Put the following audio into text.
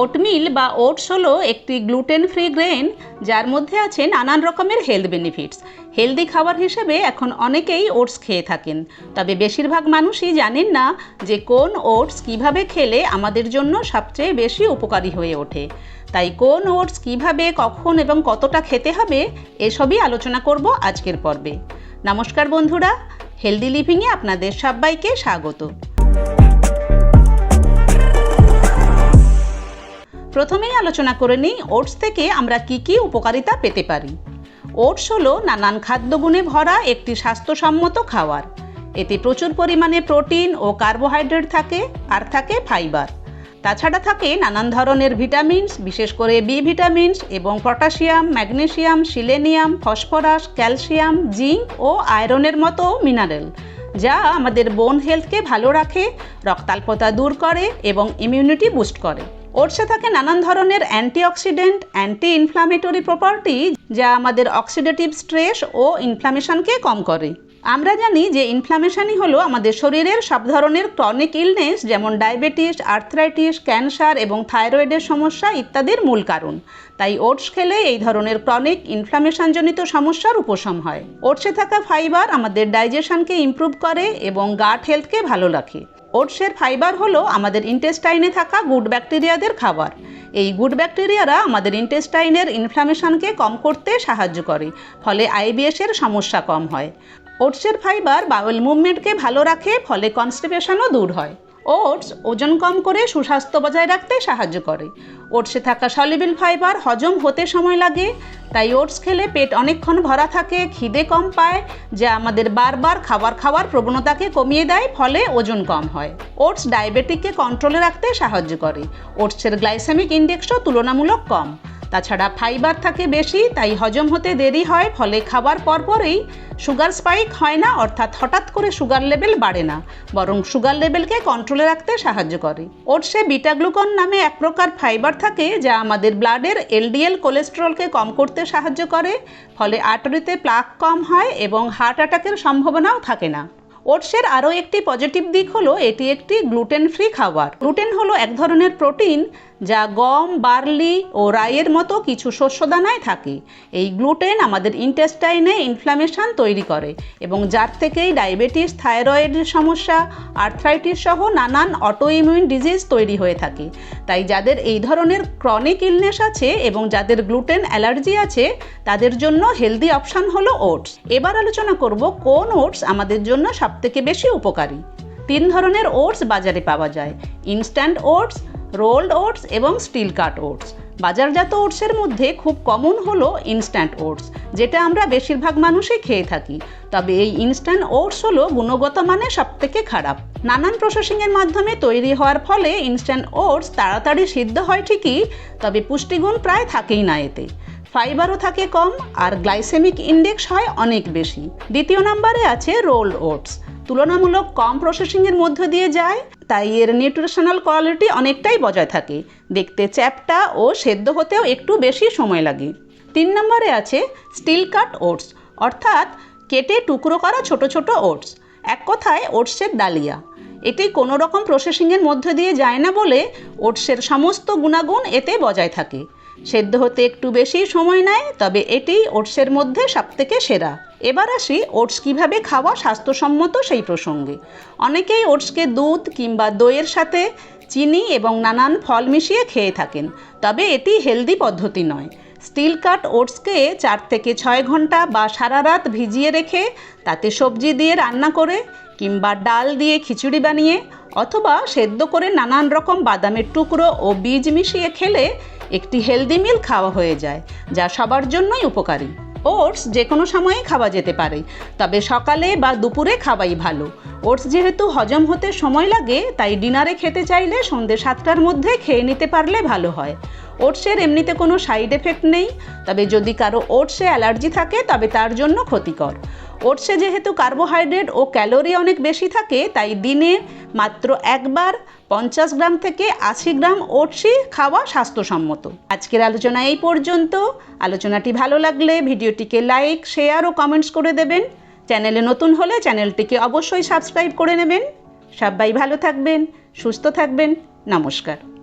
Oatmeal বা oats হলো একটি গ্লুটেন ফ্রি গ্রেন, যার মধ্যে আছে নানান রকমের হেলথ বেনিফিটস হেলদি খাবার হিসেবে এখন অনেকেই ওটস খেয়ে থাকেন। তবে বেশিরভাগ মানুষই জানেন না যে কোন ওটস কীভাবে খেলে আমাদের জন্য সবচেয়ে বেশি উপকারী হয়ে ওঠে। তাই কোন ওটস কীভাবে, কখন এবং কতটা খেতে হবে, এসবই আলোচনা করব আজকের পর্বে। নমস্কার বন্ধুরা হেলদি লিভিংয়ে আপনাদের সবাইকে স্বাগত। প্রথমেই আলোচনা করে নিই ওটস থেকে আমরা কি কি উপকারিতা পেতে পারি। ওটস হলো নানান খাদ্যগুণে ভরা একটি স্বাস্থ্যসম্মত খাবার এতে প্রচুর পরিমাণে প্রোটিন ও কার্বোহাইড্রেট থাকে আর থাকে ফাইবার। তাছাড়া থাকে নানান ধরনের ভিটামিনস, বিশেষ করে বি ভিটামিনস এবং potassium magnesium selenium, phosphorus, calcium, zinc ও আয়রনের মতো মিনারেল, যা আমাদের বোন হেলথকে ভালো রাখে, রক্তাল্পতা দূর করে এবং ইমিউনিটি বুস্ট করে। ওটসে থাকে নানান ধরনের অ্যান্টিঅক্সিডেন্ট অ্যান্টি ইনফ্লামেটরি প্রপার্টি যা আমাদের অক্সিডেটিভ স্ট্রেস ও ইনফ্লামেশনকে কম করে। আমরা জানি যে ইনফ্লামেশনই হলো আমাদের শরীরের সব ধরনের ক্রনিক ইলনেস যেমন ডায়াবেটিস আর্থ্রাইটিস ক্যান্সার এবং থাইরয়েডের সমস্যা ইত্যাদির মূল কারণ। তাই ওটস খেলে এই ধরনের ক্রনিক ইনফ্লামেশনজনিত সমস্যার উপশম হয়। ওটসে থাকা ফাইবার আমাদের ডাইজেশনকে ইমপ্রুভ করে এবং গাট হেলথকে ভালো রাখে। ওটসের ফাইবার হলো আমাদের ইন্টেস্টাইনে থাকা গুড ব্যাকটেরিয়াদের খাবার। এই গুড ব্যাকটেরিয়ারা আমাদের ইন্টেস্টাইনের ইনফ্লামেশনকে কম করতে সাহায্য করে, ফলে আইবিএসের সমস্যা কম হয়। ওটসের ফাইবার বাউল মুভমেন্টকে ভালো রাখে, ফলে কনস্টিপেশনও দূর হয়। ওটস ওজন কম করে সুস্বাস্থ্য বজায় রাখতে সাহায্য করে। ওটসে থাকা সলিবিল ফাইবার হজম হতে সময় লাগে, তাই ওটস খেলে পেট অনেকক্ষণ ভরা থাকে, খিদে কম পায়, যা আমাদের বারবার খাবার খাওয়ার প্রবণতাকে কমিয়ে দেয়, ফলে ওজন কম হয়। ওটস ডায়াবেটিককে কন্ট্রোলে রাখতে সাহায্য করে। ওটসের গ্লাইসেমিক ইন্ডেক্সও তুলনামূলক কম। তাছাড়া ফাইবার থাকে বেশি, তাই হজম হতে দেরি হয়, ফলে খাবার পরপরই সুগার স্পাইক হয় না, অর্থাৎ হঠাৎ করে সুগার লেভেল বাড়ে না, বরং সুগার লেভেলকে কন্ট্রোলে রাখতে সাহায্য করে। ওটসে বিটাগ্লুকন নামে এক প্রকার ফাইবার থাকে, যা আমাদের ব্লাডের এলডিএল কোলেস্টেরলকে কম করতে সাহায্য করে, ফলে আর্টারিতে প্লাক কম হয় এবং হার্ট অ্যাটাকের সম্ভাবনাও থাকে না। ওটসের আরও একটি পজিটিভ দিক হলো, এটি একটি গ্লুটেন ফ্রি খাবার। গ্লুটেন হলো এক ধরনের প্রোটিন যা গম, বার্লি ও রাইয়ের মতো কিছু শস্যদানায় থাকে। এই গ্লুটেন আমাদের ইন্টেস্টাইনে ইনফ্লামেশন তৈরি করে এবং যার থেকেই ডায়াবেটিস থাইরয়েডের সমস্যা, আর্থ্রাইটিস সহ নানান অটো ইমিউন ডিজিজ তৈরি হয়ে থাকে। তাই যাদের এই ধরনের ক্রনিক ইলনেস আছে এবং যাদের গ্লুটেন অ্যালার্জি আছে, তাদের জন্য হেলদি অপশান হলো ওটস। এবার আলোচনা করব কোন ওটস আমাদের জন্য সবথেকে বেশি উপকারী। তিন ধরনের ওটস বাজারে পাওয়া যায়। ইনস্ট্যান্ট ওটস রোল্ড ওটস এবং স্টিল কাট ওটস। বাজারজাত ওটসের মধ্যে খুব কমন হলো ইনস্ট্যান্ট ওটস, যেটা আমরা বেশিরভাগ মানুষই খেয়ে থাকি। তবে এই ইনস্ট্যান্ট ওটস হলো গুণগত মানে সবথেকে খারাপ। নানান প্রসেসিংয়ের মাধ্যমে তৈরি হওয়ার ফলে ইনস্ট্যান্ট ওটস তাড়াতাড়ি সিদ্ধ হয় ঠিকই, তবে পুষ্টিগুণ প্রায় থাকেই না এতে। ফাইবারও থাকে কম আর গ্লাইসেমিক ইন্ডেক্স হয় অনেক বেশি। দ্বিতীয় নম্বরে আছে রোল্ড ওটস। তুলনামূলক কম প্রসেসিংয়ের মধ্য দিয়ে যায়, তাই এর নিউট্রিশনাল কোয়ালিটি অনেকটাই বজায় থাকে। দেখতে চ্যাপটা ও সেদ্ধ হতেও একটু বেশি সময় লাগে। তিন নম্বরে আছে স্টিল কাট ওটস অর্থাৎ কেটে টুকরো করা ছোট ছোট ওটস এক কথায় ওটসের ডালিয়া। এটি কোনো রকম প্রসেসিংয়ের মধ্য দিয়ে যায় না বলে ওটসের সমস্ত গুণাগুণ এতে বজায় থাকে। সেদ্ধ হতে একটু বেশি সময় নেয়, তবে এটি ওটসের মধ্যে সবথেকে সেরা। এবার আসি ওটস কীভাবে খাওয়া স্বাস্থ্যসম্মত সেই প্রসঙ্গে। অনেকেই ওটসকে দুধ কিংবা দইয়ের সাথে চিনি এবং নানান ফল মিশিয়ে খেয়ে থাকেন, তবে এটি হেলদি পদ্ধতি নয়। স্টিল কাট ওটসকে চার থেকে ছয় ঘণ্টা বা সারা রাত ভিজিয়ে রেখে তাতে সবজি দিয়ে রান্না করে কিংবা ডাল দিয়ে খিচুড়ি বানিয়ে অথবা সেদ্ধ করে নানান রকম বাদামের টুকরো ও বীজ মিশিয়ে খেলে একটি হেলদি মিল খাওয়া হয়ে যায়, যা সবার জন্যই উপকারী। ওটস যে কোনো সময়ে খাওয়া যেতে পারে, তবে সকালে বা দুপুরে খাওয়াই ভালো। ওটস যেহেতু হজম হতে সময় লাগে, তাই ডিনারে খেতে চাইলে সন্ধ্যে সাতটার মধ্যে খেয়ে নিতে পারলে ভালো হয়। ওটসের এমনিতে কোনো সাইড এফেক্ট নেই, তবে যদি কারও ওটসে অ্যালার্জি থাকে, তবে তার জন্য ক্ষতিকর। ওটসে যেহেতু কার্বোহাইড্রেট ও ক্যালোরি অনেক বেশি থাকে, তাই দিনে মাত্র একবার পঞ্চাশ গ্রাম থেকে আশি গ্রাম ওটসই খাওয়া স্বাস্থ্যসম্মত। আজকের আলোচনা এই পর্যন্ত। আলোচনাটি ভালো লাগলে ভিডিওটিকে লাইক, শেয়ার ও কমেন্টস করে দেবেন। চ্যানেলে নতুন হলে চ্যানেলটিকে অবশ্যই সাবস্ক্রাইব করে নেবেন। সবাই ভালো থাকবেন, সুস্থ থাকবেন। নমস্কার।